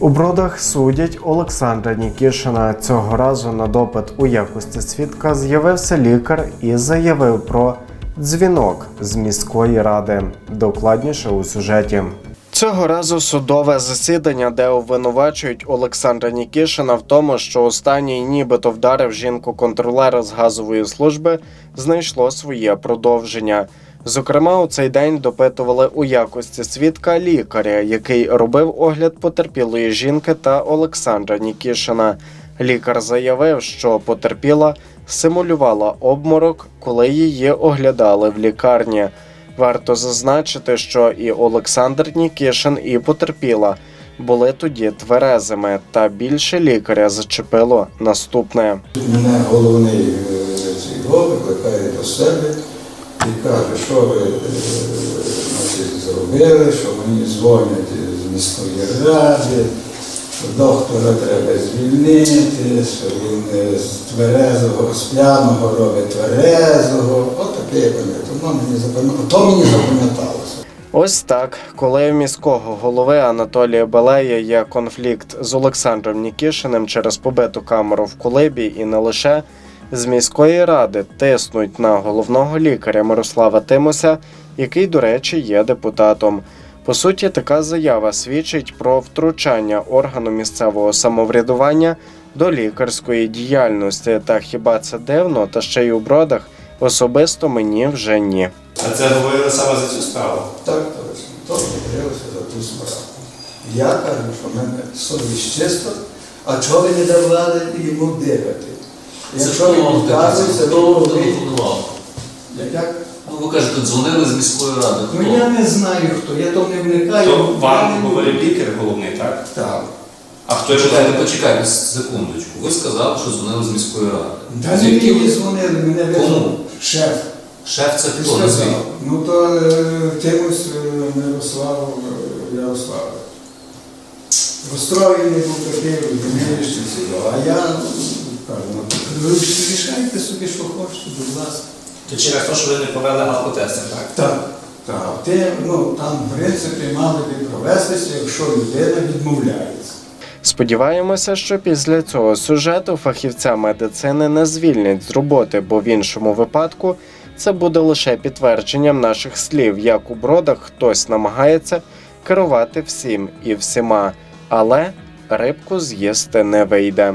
У бродах судять Олександра Нікішина. Цього разу на допит у якості свідка з'явився лікар і заявив про дзвінок з міської ради. Докладніше у сюжеті. Цього разу судове засідання, де обвинувачують Олександра Нікішина в тому, що останній нібито вдарив жінку контролера з газової служби, знайшло своє продовження. Зокрема, у цей день допитували у якості свідка лікаря, який робив огляд потерпілої жінки та Олександра Нікішина. Лікар заявив, що потерпіла симулювала обморок, коли її оглядали в лікарні. Варто зазначити, що і Олександр Нікішин, і потерпіла були тоді тверезими, та більше лікаря зачепило наступне. Мене головний е, викликає до себе і каже, що ви е, значить, зробили, що мені дзвонять з міської ради, що доктора треба звільнити, що він е, з тверезого, з п'яного робить тверезого. От таке я. Воно мені запам'яталося. То мені запам'яталося. Ось так, коли у міського голови Анатолія Балея є конфлікт з Олександром Нікішиним через побиту камеру в колибі і не лише з міської ради тиснуть на головного лікаря Мирослава Тимося, який, до речі, є депутатом. По суті, така заява свідчить про втручання органу місцевого самоврядування до лікарської діяльності. Та хіба це дивно? Та ще й у бродах особисто мені вже ні. А це говорили саме за цю справу. Так, точно. То говорилося за ту справу. Я кажу, що в мене совість чиста, а чого ви не давали йому дихати? Якщо він відказується, Хто то вам телефонував? Як? Ну, ви кажете, дзвонили з міської ради. Хто? Ну я не знаю хто, я то не вникаю. То вам не- говорив лікар головний, так? Так. А хто ж Почекайте, почекайте секундочку. Ви сказали, що дзвонили з міської ради. Та Звідки звідки ви? дзвонили, мене Кому? шеф. Шеф це хто? сказав, ну то е, Тимось е, Мирослав е, Ярослав. Розстроєний був такий, розумієш. А я ну, кажу, ну, ви собі, що хочете, будь ласка. То через те, що ви не провели алкотестер, так? Так, так. Ти, ну, там, в принципі, мали б провестися, якщо людина відмовляється. Сподіваємося, що після цього сюжету фахівця медицини не звільнять з роботи, бо в іншому випадку це буде лише підтвердженням наших слів, як у бродах хтось намагається керувати всім і всіма, але рибку з'їсти не вийде.